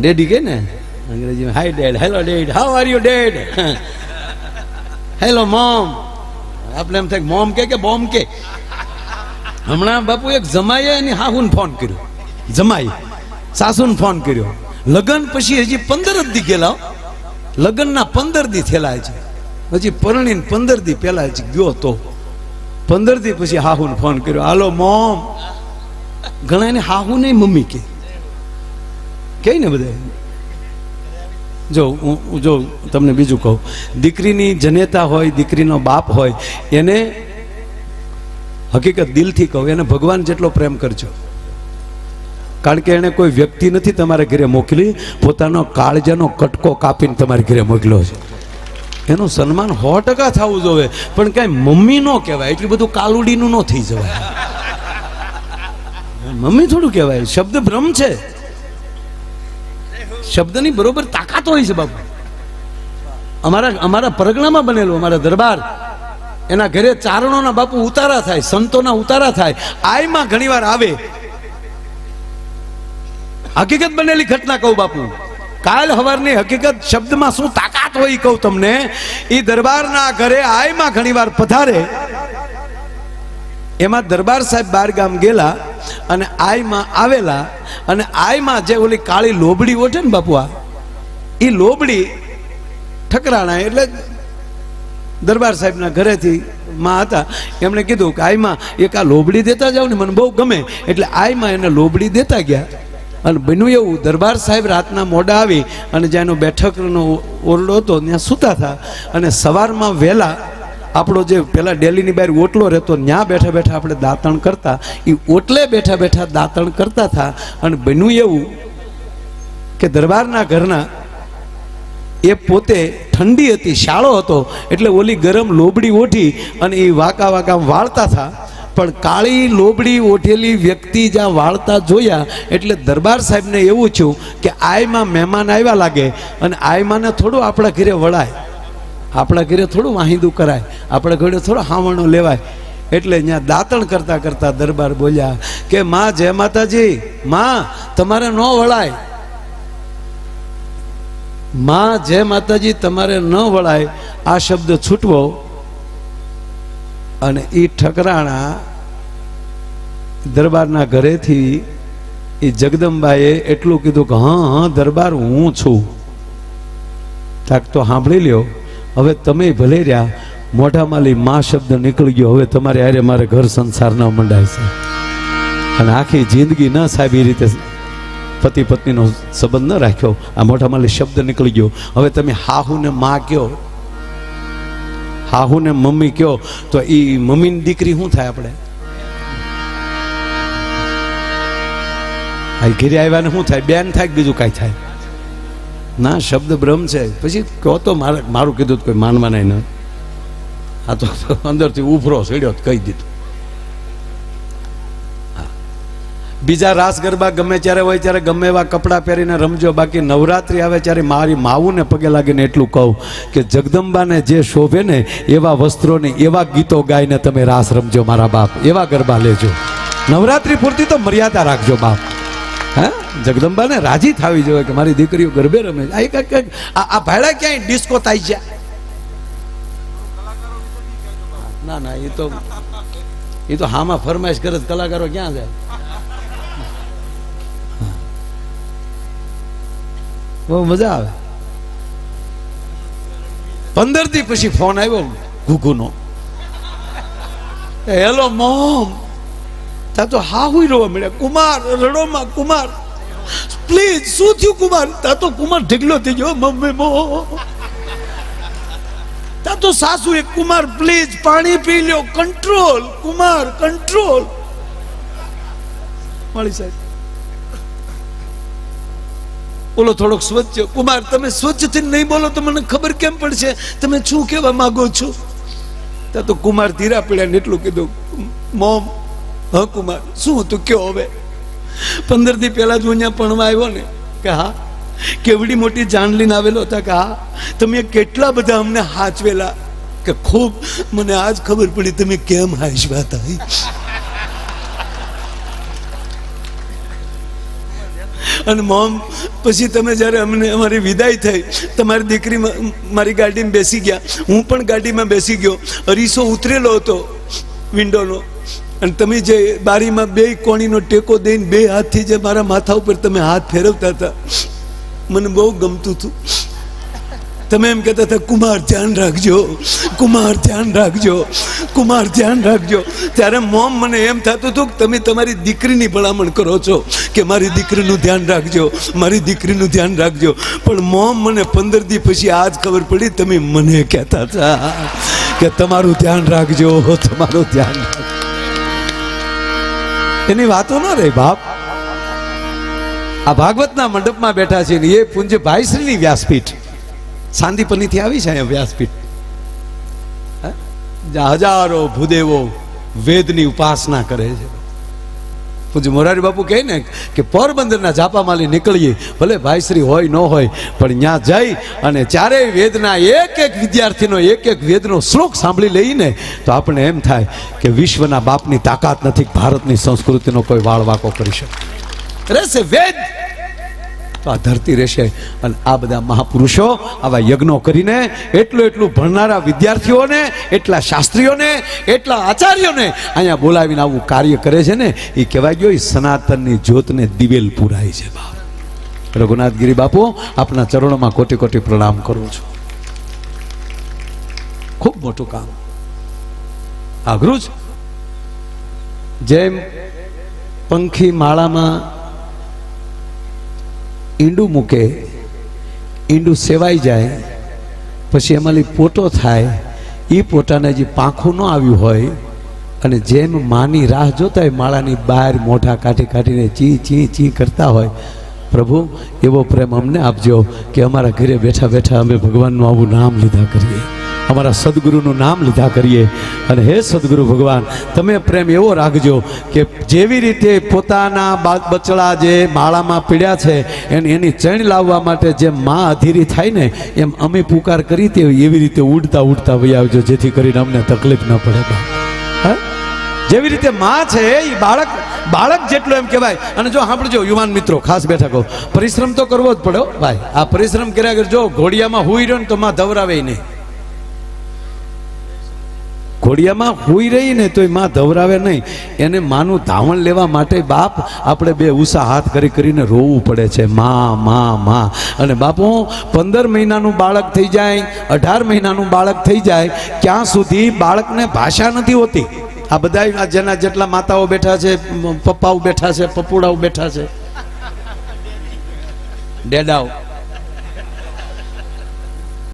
Daddy કે ને? અંગ્રેજીમાં hi dad hello dad how are you dad hello mom આપણે એમ થાય મોમ કે કે બોમ કે? હમણાં બાપુ એક જમાઈએ એની હાહુન ફોન કર્યો. જમાઈ સાસુન ફોન કર્યો. લગ્ન પછી હજી પંદર જ દી ગયેલા લગ્નના પંદર દી થયેલા છે. હજી પરણીને પંદર દી પહેલા જ ગયો તો. પંદર દી પછી હાહુન ફોન કર્યો. હાલો મોમ ઘણા એને હાહુ નહીં મમ્મી કે. કે ને બધા જો, હું જો તમને બીજું કહું. દીકરીની જનેતા હોય, દીકરીનો બાપ હોય, એને હકીકત દિલથી કહું, એને ભગવાન જેટલો પ્રેમ કરજો. કારણ કે એણે કોઈ વ્યક્તિ નથી તમારા ઘરે મોકલી, પોતાનો કાળજાનો કટકો કાપીને તમારા ઘરે મોકલ્યો છે. એનું સન્માન સો ટકા થવું જોઈએ પણ કાંઈ મમ્મી નો કહેવાય, એટલું બધું કાલુડીનું ન થઈ જવાય. મમ્મી થોડું કહેવાય, શબ્દ ભ્રમ છે. શબ્દની બરોબર તાકાત હોય છે બાપુ. અમારા અમારા પરગણામાં બનેલું, અમારા દરબાર. એના ઘરે ચારણોના બાપુ ઉતારા થાય, સંતોના ઉતારા થાય. આયમાં ઘણીવાર આવે. હકીકત બનેલી ઘટના કહું બાપુ. કાલ હવારની હકીકત શબ્દમાં શું તાકાત હોય કહું તમને. એ દરબારના ઘરે આયમાં ઘણીવાર પધારે. એમાં દરબાર સાહેબ બાર ગામ ગયેલા અને આઈમાં આવેલા અને આઈમાં જે ઓલી કાળી લોબડી ઓઠે ને બાપુઆ એ લોબડી ઠકરાણા એટલે દરબાર સાહેબના ઘરેથી માં હતા. એમણે કીધું કે આઈમાં એક આ લોબડી દેતા જાઓ ને મને બહુ ગમે એટલે આઈમાં એને લોબડી દેતા ગયા. અને બન્યું એવું, દરબાર સાહેબ રાતના મોડા આવી અને જ્યાં એનો બેઠકનો ઓરડો હતો ત્યાં સૂતા હતા અને સવારમાં વહેલા આપણો જે પેલા ડેલીની બહાર ઓટલો રહેતો ત્યાં બેઠા બેઠા આપણે દાંતણ કરતા એ ઓટલે બેઠા બેઠા દાંતણ કરતા હતા અને બન્યું એવું કે દરબારના ઘરના એ પોતે ઠંડી હતી, શાળો હતો, એટલે ઓલી ગરમ લોબડી ઓઠી અને એ વાંકા વાંકા વાળતા હતા પણ કાળી લોબડી ઓઠેલી વ્યક્તિ જ્યાં વાળતા જોયા, એટલે દરબાર સાહેબને એવું થયું કે આયમાં મહેમાન આવ્યા લાગે અને આયમાને થોડું આપણા ઘરે વળાય. આપણા ઘરે થોડું વાહિંદુ કરાય, આપણા ઘરે થોડો હાવણો લેવાય. એટલે અહીંયા દાંતણ કરતા કરતા દરબાર બોલ્યા કે, માં, જય માતાજી, માં, તમારે ન વળાય. માં, જય માતાજી, તમારે ન વળાય. આ શબ્દ છૂટવો અને એ ઠકરાણા દરબારના ઘરેથી એ જગદંબાએ એટલું કીધું કે હા, દરબાર હું છું. તાક તો સાંભળી લ્યો. હવે તમે ભલે રહ્યા, મોઢામાંથી મા શબ્દ નીકળી ગયો, હવે તમારે આરે મારે ઘર સંસાર ન મંડાય છે. અને આખી જિંદગી ન સાહેબ એ રીતે પતિ પત્નીનો સંબંધ ન રાખ્યો. આ મોઢામાંથી શબ્દ નીકળી ગયો. હવે તમે હાહુને માં કયો હાહુને મમ્મી કયો તો એ મમ્મીની દીકરી શું થાય આપણે? આ ઘેરે આવ્યા ને શું થાય? બેન થાય બીજું કાંઈ થાય? ના, શબ્દ બ્રહ્મ છે. પછી કહો તો મારે મારું કીધું કોઈ નહીં ન. આ તો અંદરથી ઉભરો સડ્યો કહી દીધું. બીજા રાસ ગરબા ગમે ત્યારે હોય, ત્યારે ગમે એવા કપડાં પહેરીને રમજો. બાકી નવરાત્રિ આવે ત્યારે મારી માવુને પગે લાગીને એટલું કહું કે જગદંબાને જે શોભે ને એવા વસ્ત્રોને, એવા ગીતો ગાઈને તમે રાસ રમજો મારા બાપ. એવા ગરબા લેજો. નવરાત્રિ પૂરતી તો મર્યાદા રાખજો બાપ. હા? જગદંબાને રાજી થવી જોઈએ કે મારી દીકરીઓ ગરબે રમે. આ આ ભાડા ક્યાંય ડિસ્કો થાય છે? ના ના એ તો એ તો હામાં ફરમાઈશ કરે કલાકારો ક્યાં જાય? બહુ મજા આવે. પંદર દી પછી ફોન આવ્યો ઘુઘુનો હેલો, મોમ. તા તો હા હુઈ રોવા મળ્યા. કુમાર, રડોમાં કુમાર. પ્લીઝ શું થયું કુમાર? તા તો કુમાર ઢીકલો થઈ ગયો, મમ્મી, મો. તા તો સાસુ એ કુમાર પ્લીઝ પાણી પી લ્યો. કંટ્રોલ કુમાર કંટ્રોલ મળી સાહેબ. બોલો થોડોક સ્વચ્છ. કુમાર, તમે સ્વચ્છ થઈને નહીં બોલો તો મને ખબર કેમ પડશે? તમે શું કહેવા માંગો છો? ત્યાં તો કુમાર ધીરા પીડ્યા ને એટલું કીધું મોમ હા, કુમાર, શું હતું? કયો હવે? પંદર દી પહેલા જ હું અહીંયા ભણવા આવ્યો ને, કે હા, કેવડી મોટી જાન લઈને આવેલો હતા, કે હા, તમે કેટલા બધા અમને હાચવેલા, કે ખૂબ, મને આજ ખબર પડી તમે કેમ હાચવા હતા અને મોમ, પછી તમે જ્યારે અમને અમારી વિદાય થઈ, તમારી દીકરી મારી ગાડીમાં બેસી ગયા, હું પણ ગાડીમાં બેસી ગયો, અરીસો ઉતરેલો હતો વિન્ડોનો અને તમે જે બારીમાં બે કોણીનો ટેકો દઈને બે હાથથી જે મારા માથા ઉપર તમે હાથ ફેરવતા હતા, મને બહુ ગમતું હતું. તમે એમ કહેતા હતા, કુમાર, ધ્યાન રાખજો, કુમાર, ધ્યાન રાખજો, કુમાર, ધ્યાન રાખજો. ત્યારે મોમ મને એમ થતું હતું કે તમે તમારી દીકરીની ભલામણ કરો છો કે મારી દીકરીનું ધ્યાન રાખજો, મારી દીકરીનું ધ્યાન રાખજો. પણ મોમ મને પંદર દી પછી આજ ખબર પડી, તમે મને કહેતા હતા કે તમારું ધ્યાન રાખજો, તમારું ધ્યાન રાખજો. એની વાતો ન રહી બાપ. આ ભાગવતના મંડપમાં બેઠા છે ને એ પૂંજ્ય ભાઈશ્રીની વ્યાસપીઠ. સાંદીપનીથી આવી છે અહીંયા વ્યાસપીઠ. હજારો ભૂદેવો વેદની ઉપાસના કરે છે. પૂજ્ય મોરારી બાપુ કહે ને કે પોરબંદરના જાપામાલી નીકળીએ, ભલે ભાઈશ્રી હોય, ન હોય, પણ ત્યાં જઈ અને ચારેય વેદના એક એક વિદ્યાર્થીનો એક એક વેદનો શ્લોક સાંભળી લઈને તો આપણે એમ થાય કે વિશ્વના બાપની તાકાત નથી ભારતની સંસ્કૃતિનો કોઈ વાળ વાકો કરી શકે. રહેશે વેદ. તો આ ધરતી રહેશે અને આ બધા મહાપુરુષો આવા યજ્ઞો કરીને એટલું એટલું ભણનારા વિદ્યાર્થીઓને, એટલા શાસ્ત્રીઓને, એટલા આચાર્યોને અહીંયા બોલાવીને આવું કાર્ય કરે છે ને, એ કહેવાય ગયો એ સનાતનની જ્યોતને દિવેલ પુરાય છે બાપ. રઘુનાથગીરી બાપુ, આપના ચરણોમાં કોટી કોટી પ્રણામ કરું છું. ખૂબ મોટું કામ. અઘરું છે જેમ પંખી માળામાં ઈંડું મૂકે, ઈંડું સેવાઈ જાય, પછી એમાંથી પોટો થાય એ પોટાને જે પાંખું ન આવ્યું હોય, અને જેમ માની રાહ જોતા હોય, માળાની બહાર મોઢા કાઢી કાઢીને ચી ચી ચી કરતા હોય, પ્રભુ, એવો પ્રેમ અમને આપજો કે અમારા ઘરે બેઠા બેઠા અમે ભગવાનનું આવું નામ લીધા કરીએ. અમારા સદગુરુનું નામ લીધા કરીએ. અને હે સદગુરુ ભગવાન, તમે પ્રેમ એવો રાખજો કે જેવી રીતે પોતાના બા- બચડા જે માળામાં પીડ્યા છે, એને એની ચણ લાવવા માટે જેમ માં અધીરી થાય ને, એમ અમે પુકાર કરી તે એવી રીતે ઉડતા ઉડતા વહી આવજો, જેથી કરીને અમને તકલીફ ન પડે. હા? જેવી રીતે માં છે એ બાળક બાળક જેટલો એમ કહેવાય. અને જો સાંભળજો, યુવાન મિત્રો, ખાસ બેઠા કહો. પરિશ્રમ તો કરવો જ પડ્યો ભાઈ. આ પરિશ્રમ કર્યા કરજો ઘોડિયામાં હુઈ રહ્યો ને તો માં ધવરાવે નહીં. ઘોડિયામાં હોઈ રહી ને તોયમાં ધવરાવે નહીં. એને માનું ધાવણ લેવા માટે બાપ આપણે બે ઉષા હાથ કરી કરીને રોવું પડે છે. માં માં માં. અને બાપુ, પંદર મહિનાનું બાળક થઈ જાય, અઢાર મહિનાનું બાળક થઈ જાય, ક્યાં સુધી બાળકને ભાષા નથી હોતી. આ બધા જેના જેટલા માતાઓ બેઠા છે પપ્પાઓ બેઠા છે પપ્પુડાઓ બેઠા છે. ડેડાઓ.